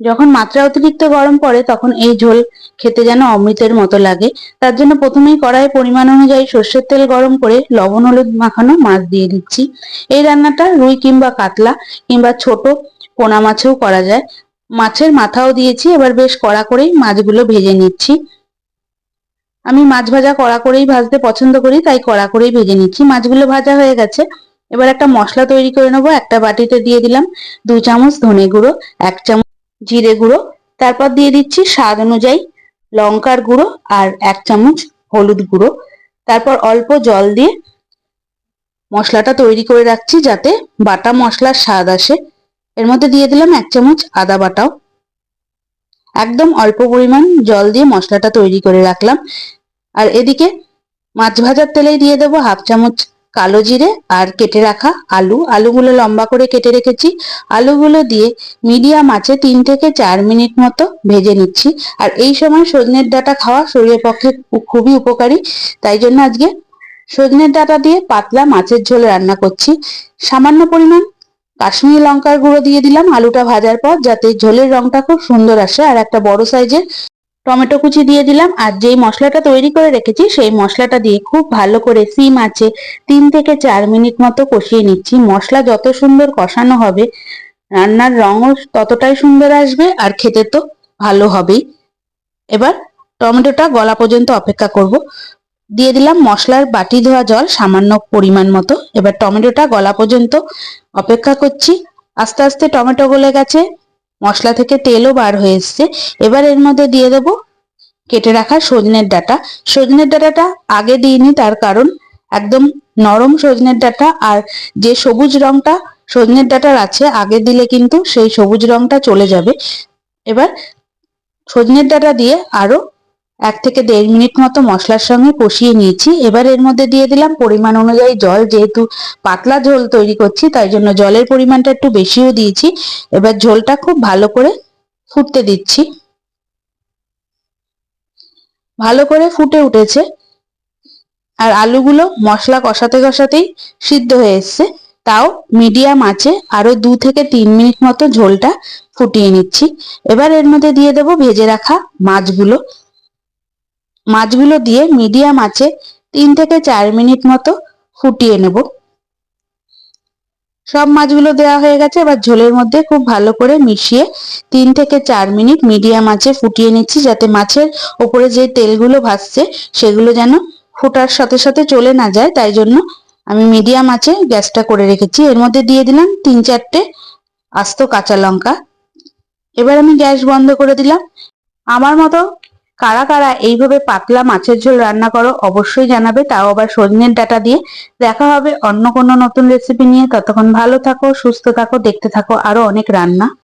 যখন মাত্রা অতিরিক্ত গরম পড়ে, তখন এই ঝোল খেতে যেন অমৃতের মতো লাগে। তার জন্য প্রথমেই কড়াইয়ে পরিমাণ অনুযায়ী সর্ষের তেল গরম করে লবণ হলুদ মাখানো মাছ দিয়ে দিচ্ছি। এই রান্নাটা রুই কিংবা কাতলা কিংবা ছোট পোনা মাছেও করা যায়। মাছের মাথাও দিয়েছি, এবার বেশ কড়া করেই মাছগুলো ভেজে নিচ্ছি। আমি মাছ ভাজা কড়া করেই ভাজতে পছন্দ করি, তাই কড়া করেই ভেজে নিচ্ছি। মাছগুলো ভাজা হয়ে গেছে। এবার একটা মশলা তৈরি করে নেব। একটা বাটিতে দিয়ে দিলাম দু চামচ ধনে গুঁড়ো, এক চামচ জিরে গুঁড়ো, তারপর দিয়ে দিচ্ছি স্বাদ অনুযায়ী লঙ্কার গুঁড়ো আর এক চামচ হলুদ গুঁড়ো। তারপর অল্প জল দিয়ে মশলাটা তৈরি করে রাখছি যাতে বাটা মশলার স্বাদ আসে। এর মধ্যে দিয়ে দিলাম এক চামচ আদা বাটাও। একদম অল্প পরিমাণ জল দিয়ে মশলাটা তৈরি করে রাখলাম। আর এদিকে মাছ ভাজার তেলেই দিয়ে দেবো হাফ চামচ কালো জিরে আর কেটে রাখা আলু। আলুগুলো লম্বা করে কেটে রেখেছি। আলুগুলো দিয়ে মিডিয়াম আছে তিন থেকে চার মিনিট মতো ভেজে নিচ্ছি। আর এই সময় সজনের ডাটা খাওয়া শরীরের পক্ষে খুবই উপকারী। তাই জন্য আজকে সজনের ডাটা দিয়ে পাতলা মাছের ঝোল রান্না করছি। সামান্য পরিমাণ কাশ্মীরি লঙ্কার গুঁড়ো দিয়ে দিলাম। আলুটা ভাজার পর যাতে ঝোলের রংটা খুব সুন্দর আসে আর একটা বড় সাইজের টমেটো কুচি দিয়ে দিলাম আর যেই মশলাটা তৈরি করে রেখেছি সেই মশলাটা দিয়ে খুব ভালো করে সিম আছে তিন থেকে চার মিনিট মতো কষিয়ে নিচ্ছি। মশলা যত সুন্দর কষানো হবে, রান্নার রঙও ততটাই সুন্দর আসবে আর খেতে তো ভালো হবেই। এবার টমেটোটা গলা পর্যন্ত অপেক্ষা করব। দিয়ে দিলাম মশলার বাটি ধোয়া জল সামান্য পরিমাণ মতো। এবার টমেটোটা গলা পর্যন্ত অপেক্ষা করছি। আস্তে আস্তে টমেটো গলে গেছে। মশলা থেকে তেলও বার হয়ে এসছে। এবার এর মধ্যে দিয়ে দেব কেটে রাখা সজনের ডাটা। সজনের ডাটাটা আগে দিইনি, তার কারণ একদম নরম সজনের ডাটা আর যে সবুজ রংটা সজনের ডাটার আছে, আগে দিলে কিন্তু সেই সবুজ রংটা চলে যাবে। এবার সজনের ডাটা দিয়ে আরও এক থেকে দেড় মিনিট মতো মশলার সঙ্গে কষিয়ে নিয়েছি। এবার এর মধ্যে দিয়ে দিলাম পরিমাণ অনুযায়ী জল, যেহেতু পাতলা ঝোল তৈরি করছি, তাই জন্য জলের পরিমাণটা একটু বেশিও দিয়েছি। এবার ঝোলটা খুব ভালো করে ফুটতে দিচ্ছি। ভালো করে ফুটে উঠেছে। আর আলুগুলো মশলা কষাতে কষাতেই সিদ্ধ হয়ে এসছে। তাও মিডিয়াম আছে আরও দু থেকে তিন মিনিট মতো ঝোলটা ফুটিয়ে নিচ্ছি। এবার এর মধ্যে দিয়ে দেবো ভেজে রাখা মাছগুলো। মাছগুলো দিয়ে মিডিয়াম আছে তিন থেকে চার মিনিট মতো ফুটিয়ে নেব। সব মাছগুলো দেওয়া হয়ে গেছে, এবার ঝোলের মধ্যে খুব ভালো করে মিশিয়ে তিন থেকে চার মিনিট মিডিয়াম আছে ফুটিয়ে নিচ্ছি, যাতে মাছের ওপরে যে তেলগুলো ভাসছে সেগুলো যেন ফোটার সাথে সাথে চলে না যায়। তাই জন্য আমি মিডিয়াম আছে গ্যাসটা করে রেখেছি। এর মধ্যে দিয়ে দিলাম তিন চারটে আস্ত কাঁচা লঙ্কা। এবার আমি গ্যাস বন্ধ করে দিলাম। আমার মতো কারা কারা এইভাবে পাতলা মাছের ঝোল রান্না করো অবশ্যই জানাবে। তাও আবার সজনের ডাটা দিয়ে। দেখা হবে অন্য কোনো নতুন রেসিপি নিয়ে। ততক্ষণ ভালো থাকো, সুস্থ থাকো, দেখতে থাকো। আরও অনেক রান্না।